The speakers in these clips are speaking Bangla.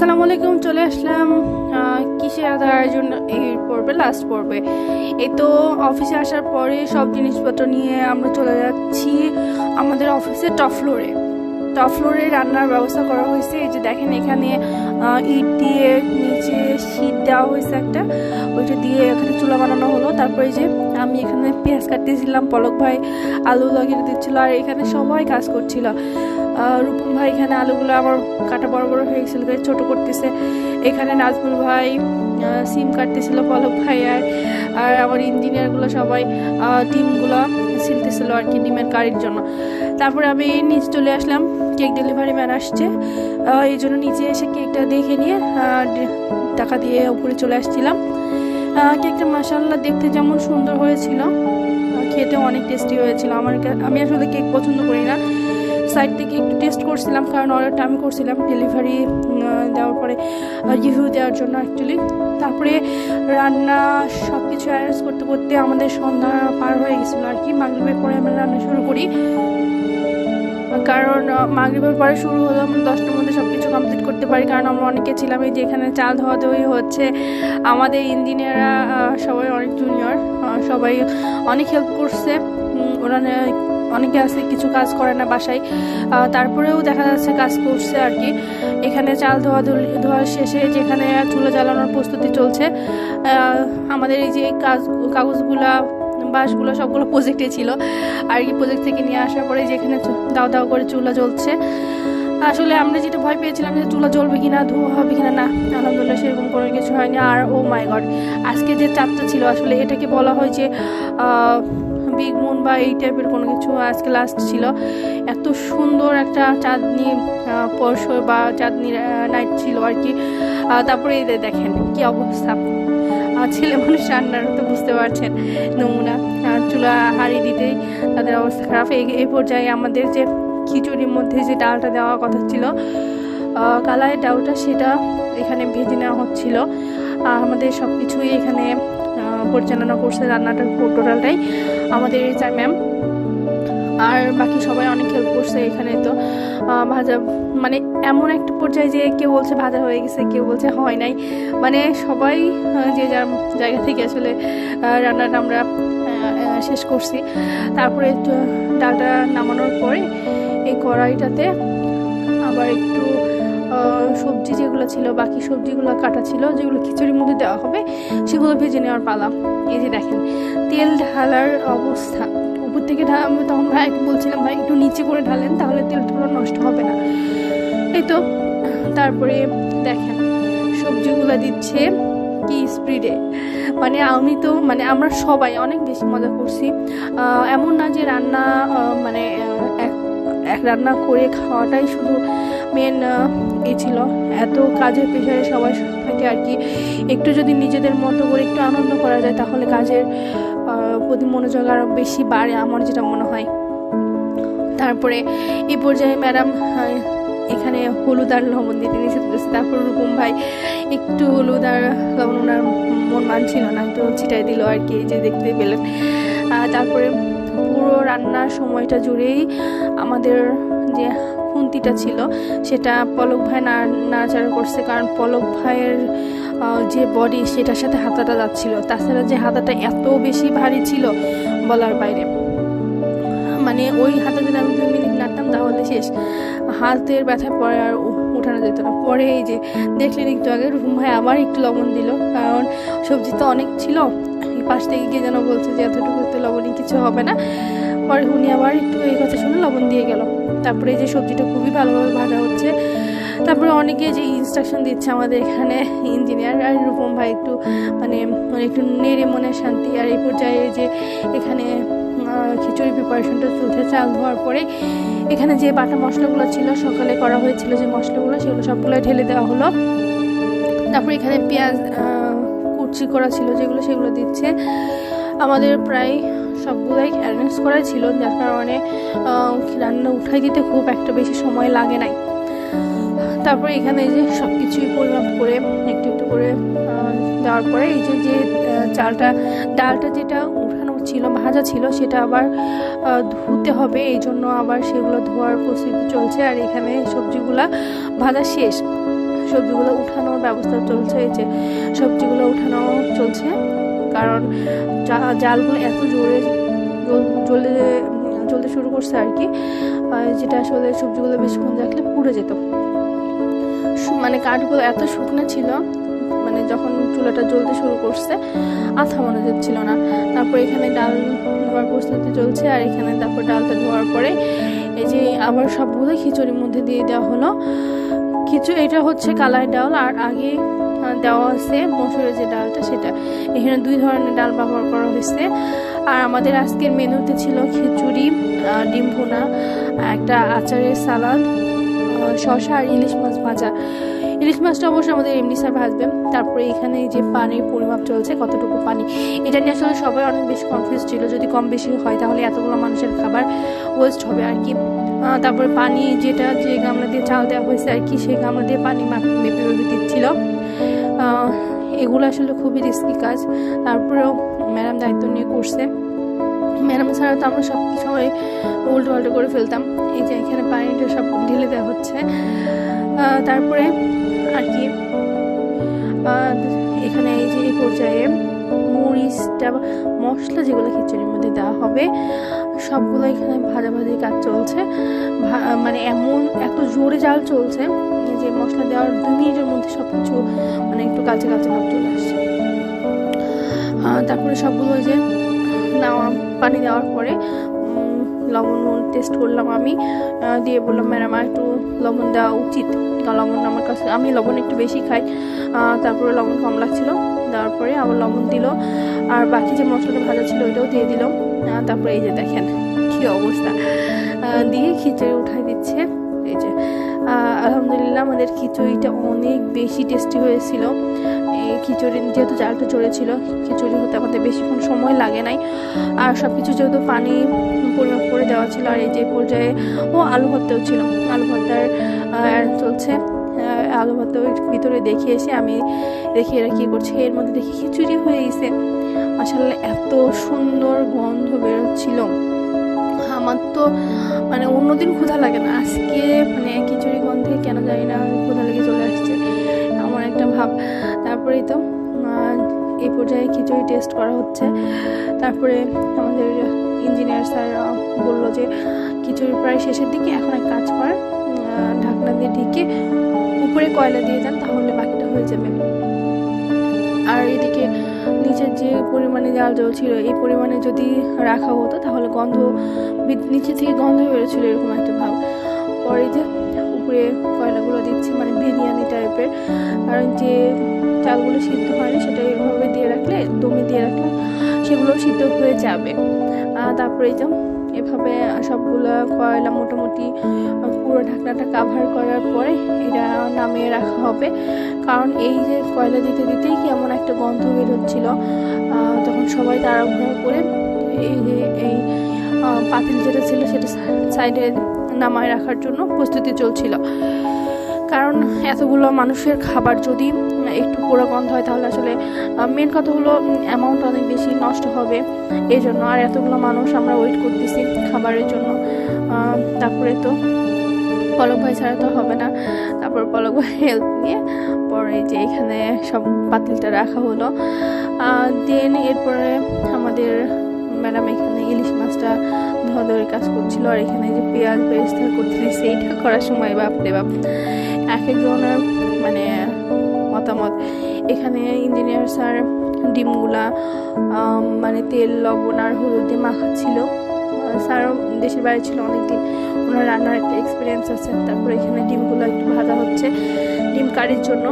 আসসালামু আলাইকুম, চলে আসলাম কিসে আধার আয়োজন এই পর্বে লাস্ট পর্বে। এই তো অফিসে আসার পরে সব জিনিসপত্র নিয়ে আমরা চলে যাচ্ছি আমাদের অফিসের টপ ফ্লোরে টপ ফ্লোরে রান্নার ব্যবস্থা করা হয়েছে। এই যে দেখেন এখানে ইট দিয়ে নিচে শীট দেওয়া হয়েছে একটা। ওইটা দিয়ে এখানে চুলা বানানো হলো। তারপরে যে আমি এখানে পেঁয়াজ কাটতেছিলাম, পলক ভাই আলু লাগিয়ে দিচ্ছিল, আর এখানে সবাই কাজ করছিল। রূপম ভাই এখানে আলুগুলো আমার কাটা বড় বড় হয়ে গেছিল ছোট করতেছে। এখানে নাজমুল ভাই সিম কাটতেছিল, পলক ভাই আর আর আমার ইঞ্জিনিয়ারগুলো সবাই টিমগুলো ছিলতেছিল আর কি, ডিমের কারির জন্য। তারপরে আমি নিচে চলে আসলাম কেক ডেলিভারি ম্যান আসছে। এই জন্য নিচে এসে কেকটা দেখে নিয়ে টাকা দিয়ে উপরে চলে আসছিলাম। কেকটা মাসাল্লাহ দেখতে যেমন সুন্দর হয়েছিল খেতে অনেক টেস্টি হয়েছিল। আমার আমি আসলে কেক পছন্দ করি না। সাইড থেকে একটু টেস্ট করছিলাম, কারণ অর্ডারটা আমি করছিলাম ডেলিভারি দেওয়ার পরে রিভিউ দেওয়ার জন্য অ্যাকচুয়ালি তারপরে রান্না সব কিছু অ্যারেঞ্জ করতে করতে আমাদের সন্ধ্যা পার হয়ে গেছিল আর কি। মাগরীবের পরে আমরা রান্না শুরু করি। কারণ মাগরিবের পরে শুরু হলো, আমরা দশটার মধ্যে সব কিছু কমপ্লিট করতে পারি। কারণ আমরা অনেকে ছিলাম এই যে এখানে চাল ধোয়া ধোয়ি হচ্ছে। আমাদের ইঞ্জিনিয়াররা সবাই অনেক জুনিয়র সবাই অনেক হেল্প করছে। ওরা অনেকে আছে, কিছু কাজ করে না বাসায়। তারপরেও দেখা যাচ্ছে কাজ করছে আর কি। এখানে চাল ধোয়া ধুলি- ধোয়া শেষে যেখানে চুলা জ্বালানোর প্রস্তুতি চলছে আমাদের এই যে কাজ, কাগজগুলা বাঁশগুলো সবগুলো প্রজেক্টে ছিল। আর কি প্রজেক্ট থেকে নিয়ে আসার পরে যেখানে দাও দাও করে চুলা জ্বলছে। আসলে আমরা যেটা ভয় পেয়েছিলাম যে চুলা জ্বলবে কিনা, ধোয়া হবে কিনা, না, আলহামদুলিল্লাহ সেরকম কোনো কিছু হয়নি। আর ও মাই গড আজকে যে চাঁদটা ছিল আসলে এটাকে বলা হয় যে বিগ মুন বা এই টাইপের কোনো কিছু আজকে লাস্ট ছিল। এত সুন্দর একটা চাঁদনি পরশ বা চাঁদনি নাইট ছিল আর কি। তারপরে এদের দেখেন কি অবস্থা। ছেলে মানুষ রান্নার তো বুঝতে পারছেন নমুনা। আর চুলা হাড়ি দিতেই তাদের অবস্থা খারাপ। এই এই পর্যায়ে আমাদের যে খিচুড়ির মধ্যে যে ডালটা দেওয়ার কথা ছিল কালায় ডালটা সেটা এখানে ভেজে নেওয়া হচ্ছিল। আমাদের সব কিছুই এখানে পরিচালনা করছে রান্নাটার টোটালটাই। আমাদের এই চার ম্যাম আর বাকি সবাই অনেক হেল্প করছে এখানে তো। ভাজা মানে এমন একটা পর্যায়ে যে কেউ বলছে ভাজা হয়ে গেছে, কেউ বলছে হয় নাই। মানে সবাই যে যার জায়গা থেকে আসলে রান্নাটা আমরা শেষ করছি। তারপরে একটু ডালটা নামানোর পরে এই কড়াইটাতে আবার একটু সবজি যেগুলো ছিল, বাকি সবজিগুলো কাটা ছিল, যেগুলো খিচুড়ির মধ্যে দেওয়া হবে, সেগুলো ভেজে নেওয়ার পালা। এই যে দেখেন, তেল ঢালার অবস্থা। উপর থেকে তখন ভাইকে বলছিলাম, ভাই, একটু নিচে করে ঢালেন, তাহলে তেল তেলগুলো নষ্ট হবে না। এই তো, তারপরে দেখেন, সবজিগুলো দিচ্ছে কি স্পিডে মানে আমি তো মানে আমরা সবাই অনেক বেশি মজা করছি। এমন না যে রান্না মানে এক রান্না করে খাওয়াটাই শুধু মেন এ ছিল। এত কাজের প্রেশারে সবাই থাকে আর কি। একটু যদি নিজেদের মতো করে একটু আনন্দ করা যায়, তাহলে কাজের প্রতি মনোযোগ আরও বেশি বাড়ে আমার যেটা মনে হয়। তারপরে এই পর্যায়ে ম্যাডাম এখানে হলুদ আর লবণ দিতে নিষেধ করেছে। তারপর রূপম ভাই একটু হলুদ আর লবণ, ওনার মন মানছিল না, একটু ছিটাই দিল আর কি যে দেখতে পেলেন। তারপরে পুরো রান্নার সময়টা জুড়েই আমাদের যে খুন্তিটা ছিল, সেটা পলক ভাই না নাড়াচাড়া করছে। কারণ পলক ভাইয়ের যে বডি সেটার সাথে হাতাটা যাচ্ছিল, তাছাড়া যে হাতাটা এত বেশি ভারী ছিল বলার বাইরে। মানে ওই হাতে যদি আমি দুই মিনিট নাড়তাম তাহলে শেষ। হাতের ব্যথায় পরে আর উঠানো যেত না। পরে এই যে দেখলেন একটু আগে রুম ভাই আবার একটু লবণ দিল। কারণ সবজি তো অনেক ছিল। পাশ থেকে গিয়ে যেন বলছে যে এতটুকুতে লবণই কিছু হবে না। পরে উনি আবার একটু এই কথা শুনে লবণ দিয়ে গেল। তারপরে এই যে সবজিটা খুবই ভালোভাবে ভাজা হচ্ছে। তারপরে অনেকে যে ইনস্ট্রাকশন দিচ্ছে আমাদের এখানে ইঞ্জিনিয়ার আর রূপম ভাই একটু মানে মানে একটু নেড়ে মনে শান্তি, আর এই পর্যায়ে যে এখানে খিচুড়ি প্রিপারেশনটা চলছে চাল ধোয়ার পরে, এখানে যে বাটা মশলাগুলো ছিল, সকালে করা হয়েছিল যে মশলাগুলো, সেগুলো সবগুলো ঢেলে দেওয়া হলো। তারপরে এখানে পেঁয়াজ কুচি করা ছিল যেগুলো, সেগুলো দিচ্ছে। আমাদের প্রায় সবগুলোই অ্যারেঞ্জ করাই ছিল, যার কারণে রান্না উঠাই দিতে খুব একটা বেশি সময় লাগে নাই। তারপরে এখানে যে সব কিছুই পরিমাপ করে, একটু একটু করে দেওয়ার পরে এই যে যে চালটা, ডালটা যেটা উঠানো ছিল, ভাজা ছিল, সেটা আবার ধুতে হবে। এই জন্য আবার সেগুলো ধোয়ার প্রস্তুতি চলছে। আর এখানে সবজিগুলা ভাজা শেষ। সবজিগুলো উঠানোর ব্যবস্থা চলছে। এই যে সবজিগুলো উঠানো চলছে। কারণ জালগুলো এত জোরে জ্বল- জ্বলে, জ্বলতে শুরু করছে আর কি যেটা আসলে সবজিগুলো বেশিক্ষণ রাখলে পুড়ে যেত। মানে কাঠগুলো এত শুকনো ছিল মানে যখন চুলাটা জ্বলতে শুরু করছে আর থামানো যাচ্ছিল না। তারপর এখানে ডাল ধোয়ার প্রস্তুতি চলছে, আর এখানে তারপর ডালটা ধোয়ার পরে এই যে আবার সবগুলো খিচুড়ির মধ্যে দিয়ে দেওয়া হলো। খিচুড়ি, এটা হচ্ছে কালাই ডাল, আর আগে দেওয়া আছে মসুরের যে ডালটা সেটা। এখানে দুই ধরনের ডাল ব্যবহার করা হয়েছে। আর আমাদের আজকের মেনুতে ছিল খিচুড়ি ডিম ভুনা, একটা আচারের সালাদ শসা আর ইলিশ মাছ ভাজা। ইলিশ মাছটা অবশ্যই আমাদের এমনি স্যার ভাজবে তারপরে এখানে যে পানির পরিমাপ চলছে, কতটুকু পানি, এটা নিয়ে আসলে সবাই অনেক বেশি কনফিউজ ছিল। যদি কম বেশি হয়, তাহলে এতগুলো মানুষের খাবার ওয়েস্ট হবে আর কি। তারপরে পানি যেটা, যে গামলা দিয়ে চাল দেওয়া হয়েছে আর কি, সেই গামলা দিয়ে পানি মেপে মেপে দিচ্ছিল। এগুলো আসলে খুবই রিস্কি কাজ। তারপরেও ম্যাডাম দায়িত্ব নিয়ে করছে। ম্যাডাম ছাড়া তো আমরা সব সময় উল্টো পাল্টো করে ফেলতাম। এই যে এখানে পানিটা সব ঢেলে দেওয়া হচ্ছে। তারপরে আর কি এখানে এই যে পর্যায়ে মরিচটা মশলা যেগুলো খিচুড়ির মধ্যে দেওয়া হবে, সবগুলো এখানে ভাজা ভাজি কাজ চলছে। মানে এমন এত জোরে জাল চলছে যে মশলা দেওয়ার দুই মিনিটের মধ্যে সব কিছু মানে একটু কাছে কাছে ভাব চলে আসছে। তারপরে সবগুলো যে নেওয়া, পানি দেওয়ার পরে লবণ টেস্ট করলাম আমি। দিয়ে বললাম, ম্যাডাম, আর একটু লবণ দেওয়া উচিত। কারণ লবণ আমার কাছে, আমি লবণ একটু বেশি খাই। তারপরে লবণ কম লাগছিল। দেওয়ার পরে আবার লবণ দিল। আর বাকি যে মশলাটা ভাজা ছিল, ওইটাও দিয়ে দিল। তারপরে এই যে দেখেন কি অবস্থা। দিয়ে খিচুড়ি উঠাই দিচ্ছে। এই যে আলহামদুলিল্লাহ আমাদের খিচুড়িটা অনেক বেশি টেস্টি হয়েছিল। খিচুড়ি, যেহেতু চালটা চড়েছিল খিচুড়ি হতে আমাদের বেশিক্ষণ সময় লাগে নাই। আর সব কিছু যেহেতু পানি পরিমাপ করে দেওয়া ছিল, আর এই যে পর্যায়ে ও আলু ভর্তাও ছিল। আলু ভর্তার চলছে আলু ভর্তা ভিতরে দেখে এসে আমি দেখি এরা কী করছে, এর মধ্যে দেখি খিচুড়ি হয়ে গেছে। আসলে এত সুন্দর গন্ধ বেরোচ্ছিল। আমার তো মানে অন্যদিন ক্ষুধা লাগে না। আজকে মানে খিচুড়ি গন্ধে কেন জানি না, ক্ষুধা লেগে চলে আসছে। এমন একটা ভাব। তারপরেই তো এই পর্যায়ে খিচুড়ি টেস্ট করা হচ্ছে। তারপরে আমাদের ইঞ্জিনিয়ার স্যার বলল যে, খিচুড়ি প্রায় শেষের দিকে, এখন এক কাজ কর ঢাকনা দিয়ে ঢেকে উপরে কয়লা দিয়ে যান তাহলে বাকিটা হয়ে যাবে। আর এদিকে নিচের যে পরিমাণে জাল জল ছিল, এই পরিমাণে যদি রাখা হতো, তাহলে গন্ধ নিচে থেকে গন্ধ বেরোচ্ছিল, এরকম একটা ভাব। পরে যে উপরে কয়লাগুলো দিচ্ছি মানে বিরিয়ানি টাইপের। কারণ যে চালগুলো সিদ্ধ হয়নি সেটা এভাবে দিয়ে রাখলে দমে দিয়ে রাখলে সেগুলো সিদ্ধ হয়ে যাবে। তারপরে এই এভাবে সবগুলো কয়লা মোটামুটি পুরো ঢাকনাটা কাভার করার পরে এটা নামিয়ে রাখা হবে। কারণ এই যে কয়লা দিতে দিতেই কেমন একটা গন্ধ বেরোচ্ছিল। আহ, তখন সবাই তাড়াহুড়ো করে এই পাতিল যেটা ছিল সেটা সাইডে নামায় রাখার জন্য প্রস্তুতি চলছিল। কারণ এতগুলো মানুষের খাবার যদি একটু পোড়া গন্ধ হয়, তাহলে আসলে মেন কথা হলো অ্যামাউন্ট অনেক বেশি নষ্ট হবে। এই জন্য আর এতগুলো মানুষ আমরা ওয়েট করতেছি খাবারের জন্য। তারপরে তো পলক ভাই ছাড়া তো হবে না। তারপর পলক ভাই হেল্প নিয়ে পরে যে এখানে সব পাতিলটা রাখা হলো। দেন এরপরে আমাদের ম্যাডাম এখানে ইলিশ মাছটা ধোয়া ধরে কাজ করছিল, আর এখানে যে পেঁয়াজ বেরেস্তা করছিল সেইটা করার সময় বাপ রে বাপ। এক একজনের মানে মতামত। এখানে ইঞ্জিনিয়ার স্যার ডিমগুলা মানে তেল, লবণ আর হলুদ দিয়ে মাখাচ্ছিল। স্যারও দেশের বাইরে ছিল অনেকদিন। ওনার রান্নার একটা এক্সপিরিয়েন্স আছে। তারপরে এখানে ডিমগুলো একটু ভাজা হচ্ছে ডিম কারির জন্য।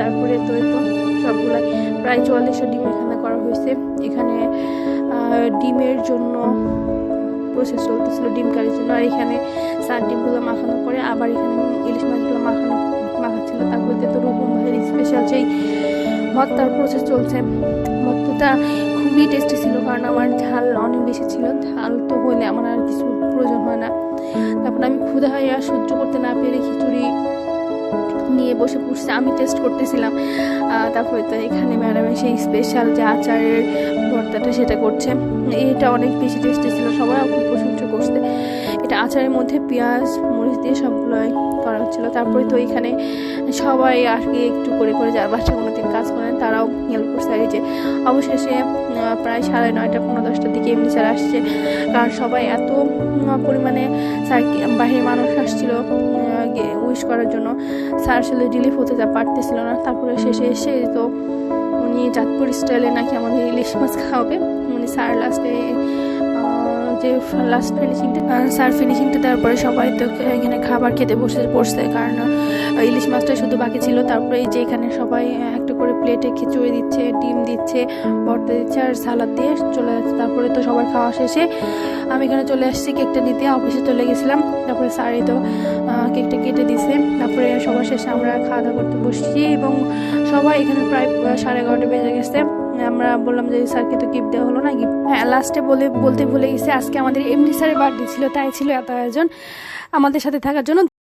তারপরে তো তো সবগুলাই। প্রায় চুয়াল্লিশটা ডিম এখানে করা হয়েছে। এখানে ডিমের জন্য প্রসেস চলতেছিল ডিম কারির জন্য। আর এখানে সার ডিমগুলো মাখানোর পরে আবার এখানে ইলিশ মাছগুলো মাখানো, মাখাচ্ছিল। মধ্যে তো রূপম ভাইয়ের স্পেশাল সেই ভর্তার প্রসেস চলছে, ভর্তাটা খুবই টেস্টি ছিল কারণ আমার ঝাল অনেক বেশি ছিল। ঝাল তো হইলে আমার আর কিছু প্রয়োজন হয় না। তারপর আমি ক্ষুধা হয়ে আর সহ্য করতে না পেরে খিচুড়ি নিয়ে বসে পড়ছে, আমি টেস্ট করতেছিলাম। তারপরে তো এখানে ম্যাডামের সেই স্পেশাল যে আচারের ভর্তাটা সেটা করছে। এটা অনেক বেশি টেস্টি ছিল, সবাই খুব প্রশংসা করছে। এটা আচারের মধ্যে পেঁয়াজ, মরিচ দিয়ে সবগুলোই করা হচ্ছিল। তারপরে তো এখানে সবাই আর কি একটু করে করে যার বাচ্চা কোনো দিন কাজ করেন তারাও হেল্প করছে আর যে অবশেষে প্রায় সাড়ে নয়টা, পনেরো দশটার দিকে এমনি স্যার আসছে। কারণ সবাই এত পরিমাণে স্যার বাহিরে মানুষ আসছিল উইশ করার জন্য। স্যার আসলে রিলিফ হতে যা পারতেছিল না। তারপরে শেষে এসে তো উনি চাঁদপুর স্টাইলে নাকি আমাদের ইলিশ মাছ খাওয়াবে। মানে স্যার লাস্টে যে লাস্ট ফিনিশিংটা স্যার ফিনিশিংটা দেওয়ার পরে সবাই তো এখানে খাবার খেতে বসে পড়ছে। কারণ ইলিশ মাছটা শুধু বাকি ছিল। তারপরে যে এখানে সবাই প্লেটে খিচুড়ি দিচ্ছে, ডিম দিচ্ছে, ভর্তা দিচ্ছে আর সালাদ দিয়ে চলে যাচ্ছে। তারপরে তো সবার খাওয়া শেষে আমি এখানে চলে আসছি, কেকটা নিতে। অফিসে চলে গেছিলাম, তারপরে স্যারই তো কেকটা কেটে দিছে তারপরে সবার শেষে আমরা খাওয়া দাওয়া করতে বসছি এবং সবাই এখানে প্রায় সাড়ে এগারোটা বেজে গেছে। আমরা বললাম যে, স্যারকে তো গিফট দেওয়া হলো না গিফট হ্যাঁ লাস্টে বলে, বলতে ভুলে গেছে, আজকে আমাদের এমডি স্যারের বার্থডে ছিল, তাই ছিল এত আয়োজন। আমাদের সাথে থাকার জন্য